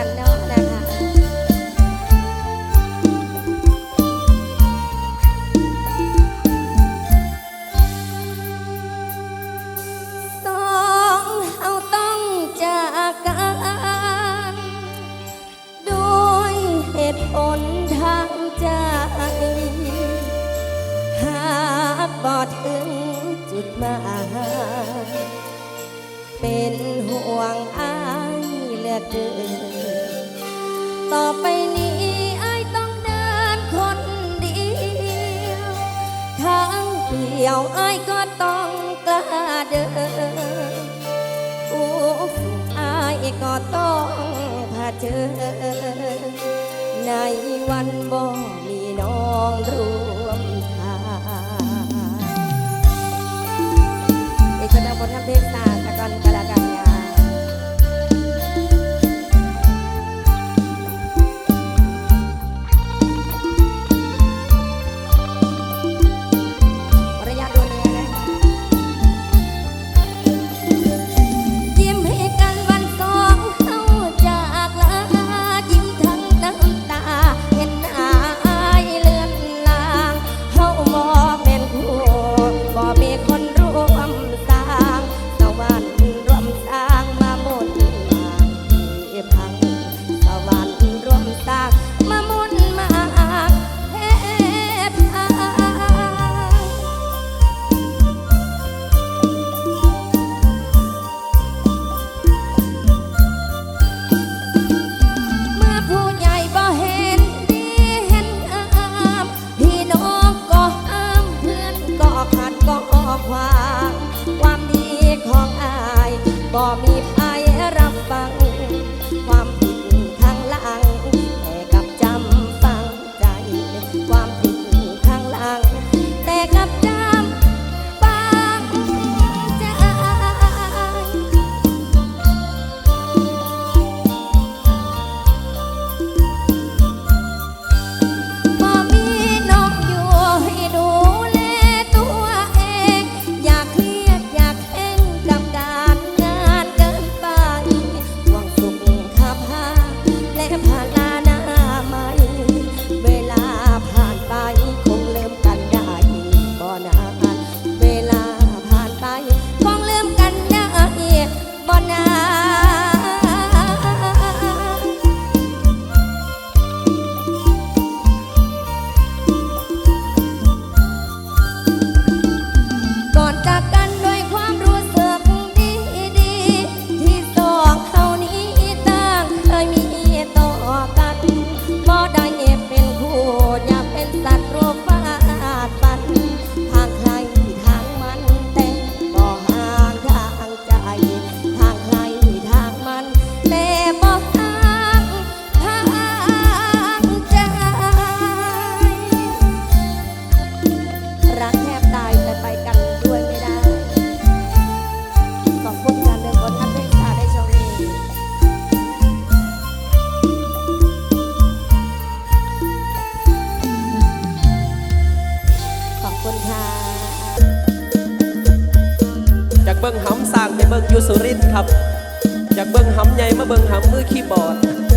ข้านอกนะคะสองเอาต้องจากกันด้วยเหตุผลทางใจ หาบอดอึงจุดหมายเป็นห่วงอา เดินต่อไปนี้ไอ้ต้องเดินคนเดียวทางเดียวไอ้ก็ต้องกล้าเดินอ้ฝูไอ้ก็ต้องผาเจอในวันบ่มีน้องรู้ the keyboard.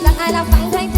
Là 来放开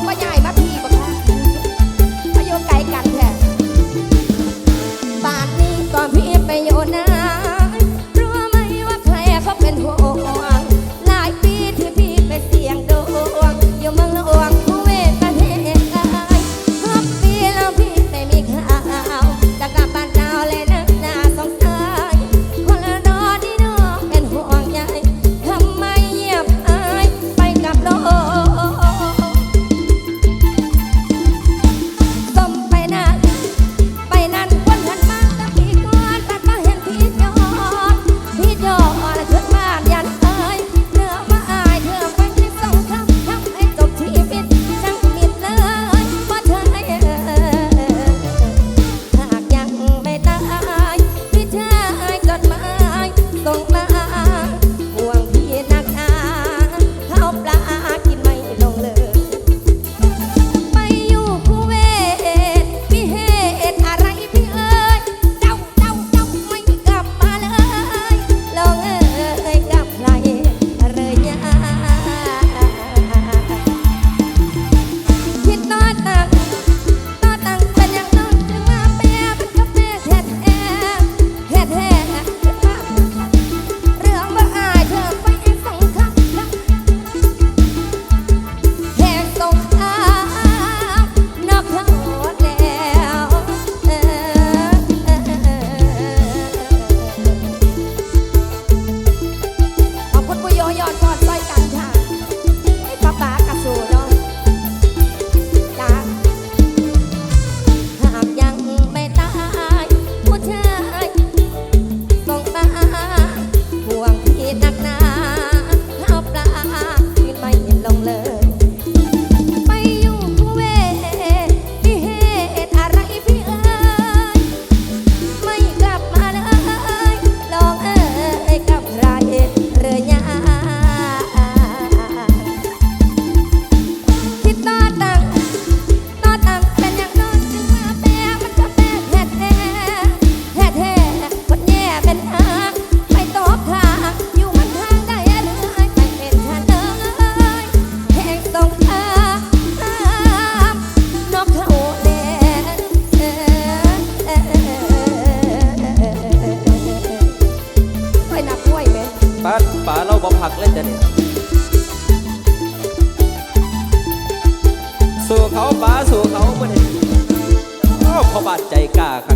ของพ่อใหญ่